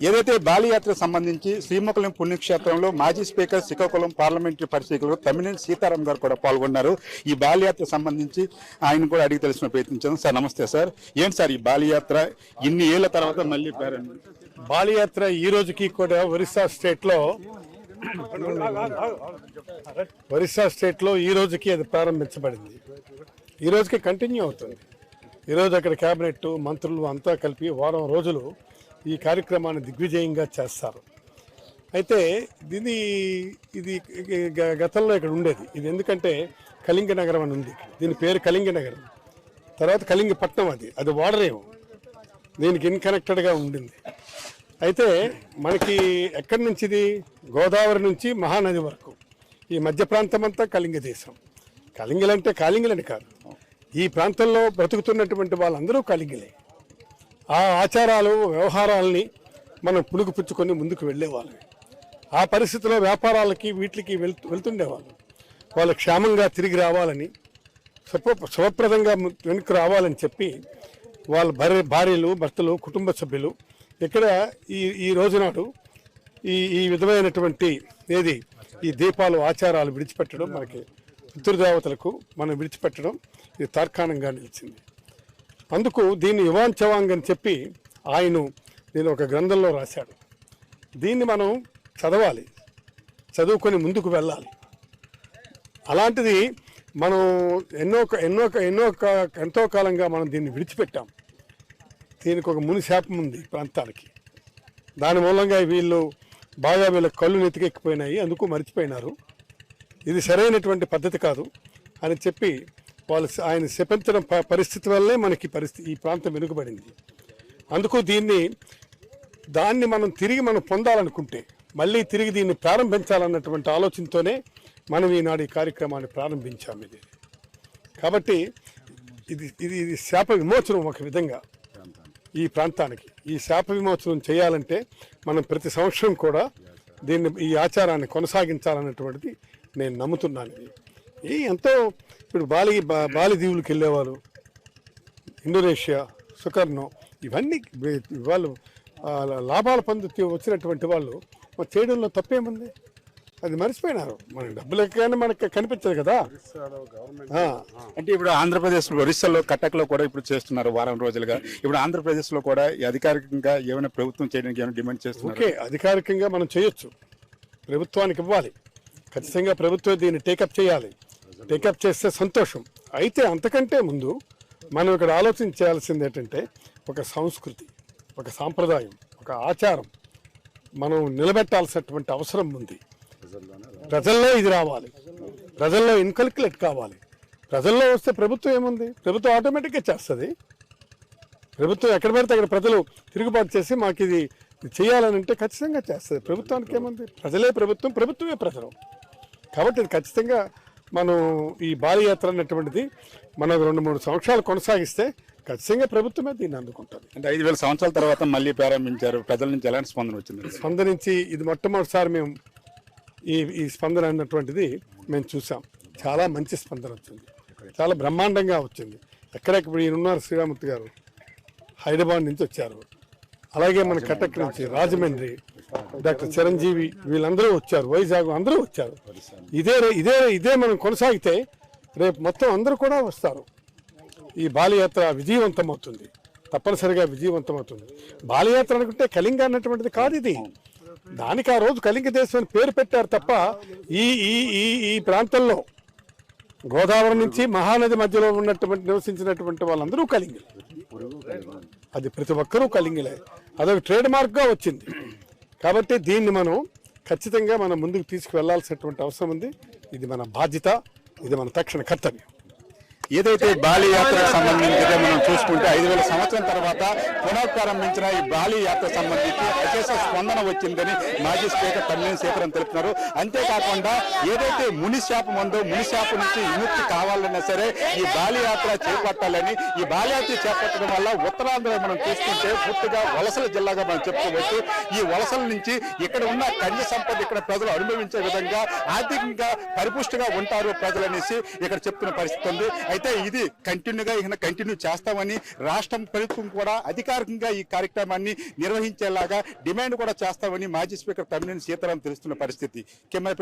ఏదైతే బాలియాత్రకు సంబంధించి శ్రీముఖలం పుణ్యక్షేత్రంలో మాజీ స్పీకర్ శ్రీకాకుళం పార్లమెంటరీ పరిశీలకులు తమ్మినేని సీతారాం గారు కూడా పాల్గొన్నారు. ఈ బాలియాత్ర సంబంధించి ఆయన కూడా అడిగి తెలిసిన ప్రయత్నించాను సార్ నమస్తే సార్. ఏంటి సార్ ఈ బాలియాత్ర? ఇన్ని ఏళ్ళ తర్వాత మళ్ళీ ప్రారంభం బాలియాత్ర ఈ రోజుకి కూడా ఒరిస్సా స్టేట్లో ఒరిస్సా స్టేట్లో ఈ రోజుకి అది ప్రారంభించబడింది. ఈ రోజుకి కంటిన్యూ అవుతుంది. ఈ రోజు అక్కడ కేబినెట్ మంత్రులు అంతా కలిపి వారం రోజులు ఈ కార్యక్రమాన్ని దిగ్విజయంగా చేస్తారు. అయితే దీని ఇది గ- గతంలో ఇక్కడ ఉండేది. ఇది ఎందుకంటే కళింగ నగరం అని ఉంది. దీని పేరు కళింగ నగరం. తర్వాత కళింగపట్నం అది. అది వాడరేము. దీనికి ఇన్కనెక్టెడ్గా ఉండింది. అయితే మనకి ఎక్కడి నుంచి ఇది గోదావరి నుంచి మహానది వరకు. ఈ మధ్య ప్రాంతం అంతా కళింగ దేశం. కళింగలంటే కాలింగలని కాదు. ఈ ప్రాంతంలో బ్రతుకుతున్నటువంటి వాళ్ళందరూ కళింగలే. ఆ ఆచారాలు వ్యవహారాలని మనం పులుగు పుచ్చుకొని ముందుకు వెళ్ళేవాళ్ళం. ఆ పరిస్థితిలో వ్యాపారాలకి వీటికి వెళ్తూ వెళ్తుండేవాళ్ళం. వాళ్ళు క్షేమంగా తిరిగి రావాలని శుభ శుభప్రదంగా వెనుక రావాలని చెప్పి వాళ్ళ భార్య భార్యలు భర్తలు కుటుంబ సభ్యులు ఇక్కడ ఈ ఈ రోజునాడు ఈ ఈ విధమైనటువంటి ఏది? ఈ దీపాలు ఆచారాలు విడిచిపెట్టడం మనకి పితృదేవతలకు మనం విడిచిపెట్టడం ఇది తార్కాణంగా నిలిచింది. అందుకు దీన్ని యువాన్ చవాంగ్ అని చెప్పి ఆయన నేను ఒక గ్రంథంలో రాశాడు. దీన్ని మనం చదవాలి. చదువుకొని ముందుకు వెళ్ళాలి. అలాంటిది మనం ఎన్నో ఎన్నో ఎన్నో కా- ఎంతో కాలంగా మనం దీన్ని విడిచిపెట్టాం. దీనికి ఒక ముని శాపం ఉంది ప్రాంతానికి. దాని మూలంగా వీళ్ళు బాగా వీళ్ళ కళ్ళు నెతికెక్కిపోయినాయి అందుకు మర్చిపోయినారు. ఇది సరైనటువంటి పద్ధతి కాదు అని చెప్పి వాళ్ళు ఆయన శపించడం ప- పరిస్థితి వల్లే మనకి పరిస్థితి ఈ ప్రాంతం వెనుకబడింది. అందుకు దీన్ని దాన్ని మనం తిరిగి మనం పొందాలనుకుంటే మళ్ళీ తిరిగి దీన్ని ప్రారంభించాలన్నటువంటి ఆలోచనతోనే మనం ఈనాడు ఈ కార్యక్రమాన్ని ప్రారంభించాము ఇది. కాబట్టి ఇది ఇది ఇది శాప విమోచనం ఒక విధంగా ఈ ప్రాంతానికి. ఈ శాప విమోచనం చేయాలంటే మనం ప్రతి సంవత్సరం కూడా దీన్ని ఈ ఆచారాన్ని కొనసాగించాలన్నటువంటిది నేను నమ్ముతున్నాను. ఇది ఈ ఎంతో ఇప్పుడు బాలి బా- బాలి దీవులకు వెళ్ళేవారు ఇండోనేషియా సుకర్ణం ఇవన్నీ వాళ్ళు లాభాలు పొందుతూ వచ్చినటువంటి వాళ్ళు చేయడంలో తప్పేముంది? అది మర్చిపోయినారు. మన డబ్బులు ఎక్కగానే మనకి కనిపించదు కదా. అంటే ఇప్పుడు ఆంధ్రప్రదేశ్ ఒరిస్సాలో కటక్లో కూడా ఇప్పుడు చేస్తున్నారు వారం రోజులుగా. ఇప్పుడు ఆంధ్రప్రదేశ్లో కూడా అధికారికంగా ఏమైనా ప్రభుత్వం చేయడానికి ఏమైనా డిమాండ్ చేస్తున్నారు? ఓకే అధికారికంగా మనం చేయొచ్చు. ప్రభుత్వానికి ఇవ్వాలి. ఖచ్చితంగా ప్రభుత్వం దీన్ని టేకప్ చేయాలి. టేకప్ చేస్తే సంతోషం. అయితే అంతకంటే ముందు మనం ఇక్కడ ఆలోచించాల్సింది ఏంటంటే ఒక సంస్కృతి ఒక సాంప్రదాయం ఒక ఆచారం మనం నిలబెట్టాల్సినటువంటి అవసరం ఉంది. ప్రజల్లో ఇది రావాలి. ప్రజల్లో ఇన్కల్కులేట్ కావాలి. ప్రజల్లో వస్తే ప్రభుత్వం ఏముంది? ప్రభుత్వం ఆటోమేటిక్గా చేస్తుంది. ప్రభుత్వం ఎక్కడ పడితే అక్కడ ప్రజలు తిరుగుబాటు చేసి మాకు ఇది ఇది చేయాలని అంటే ఖచ్చితంగా చేస్తుంది. ప్రభుత్వానికి ఏముంది? ప్రజలే ప్రభుత్వం ప్రభుత్వమే ప్రజలు. కాబట్టి ఇది ఖచ్చితంగా మనం ఈ బాలయాత్ర అన్నటువంటిది మనం రెండు మూడు సంవత్సరాలు కొనసాగిస్తే ఖచ్చితంగా ప్రభుత్వమే దీన్ని అందుకుంటుంది. అంటే ఐదు వేల సంవత్సరాల తర్వాత మళ్ళీ ప్రారంభించారు. ప్రజల నుంచి ఎలాంటి స్పందన వచ్చింది స్పందనించి ఇది మొట్టమొదటిసారి మేము ఈ ఈ స్పందన అన్నటువంటిది మేము చూసాం. చాలా మంచి స్పందన వచ్చింది. చాలా బ్రహ్మాండంగా వచ్చింది. ఎక్కడెక్కడ ఇప్పుడు ఈయన ఉన్నారు శ్రీరామూర్తి గారు? హైదరాబాద్ నుంచి వచ్చారు. అలాగే మన కటక్ నుంచి రాజమండ్రి డాక్టర్ చిరంజీవి వీళ్ళందరూ వచ్చారు. వైజాగ్ అందరూ వచ్చారు. ఇదే రే- ఇదే ఇదే మనం కొనసాగితే రేపు మొత్తం అందరూ కూడా వస్తారు. ఈ బాలయాత్ర విజయవంతం అవుతుంది తప్పనిసరిగా విజయవంతం అవుతుంది బాలయాత్ర అనుకుంటే కళింగ అన్నటువంటిది కాదు ఇది. దానికి ఆ రోజు కళింగ దేశం అని పేరు పెట్టారు తప్ప ఈ ఈ ఈ ఈ ప్రాంతంలో గోదావరి నుంచి మహానది మధ్యలో ఉన్నటువంటి నివసించినటువంటి వాళ్ళందరూ కలింగులే అది ప్రతి ఒక్కరూ కలింగులే అదొక ట్రేడ్ మార్క్గా వచ్చింది. కాబట్టి దీన్ని మనం ఖచ్చితంగా మనం ముందుకు తీసుకువెళ్ళాల్సినటువంటి అవసరం ఉంది. ఇది మన బాధ్యత ఇది మన తక్షణ కర్తవ్యం. ఏదైతే బాలి యాత్రకు సంబంధించి మనం చూసుకుంటే ఐదు వేల సంవత్సరం తర్వాత పునఃప్రారంభించిన ఈ బాలి యాత్ర సంబంధించి అశేష స్పందన వచ్చిందని మాజీ స్పీకర్ తమ్మినేని సీతారాం తెలుపుతున్నారు. అంతేకాకుండా ఏదైతే ముని శాపం ఉందో ముని శాపం నుంచి విముక్తి కావాలన్నా సరే ఈ బాలి యాత్ర చేపట్టాలని ఈ బాలి యాత్ర చేపట్టడం వల్ల ఉత్తరాంధ్ర మనం చూసుకుంటే పూర్తిగా వలసల జిల్లాగా మనం చెప్పుకోవచ్చు. ఈ వలసల నుంచి ఇక్కడ ఉన్న ఖనిజ సంపద ఇక్కడ ప్రజలు అనుభవించే విధంగా ఆర్థికంగా పరిపుష్టిగా ఉంటారు ప్రజలు అనేసి ఇక్కడ చెప్తున్న పరిస్థితి ఉంది. అయితే ఇది కంటిన్యూగా ఇక కంటిన్యూ చేస్తామని రాష్ట్రం ప్రభుత్వం కూడా అధికారికంగా ఈ కార్యక్రమాన్ని నిర్వహించేలాగా డిమాండ్ కూడా చేస్తామని మాజీ స్పీకర్ తమ్మినేని సీతారాం తెలుస్తున్న పరిస్థితి. కెమెరా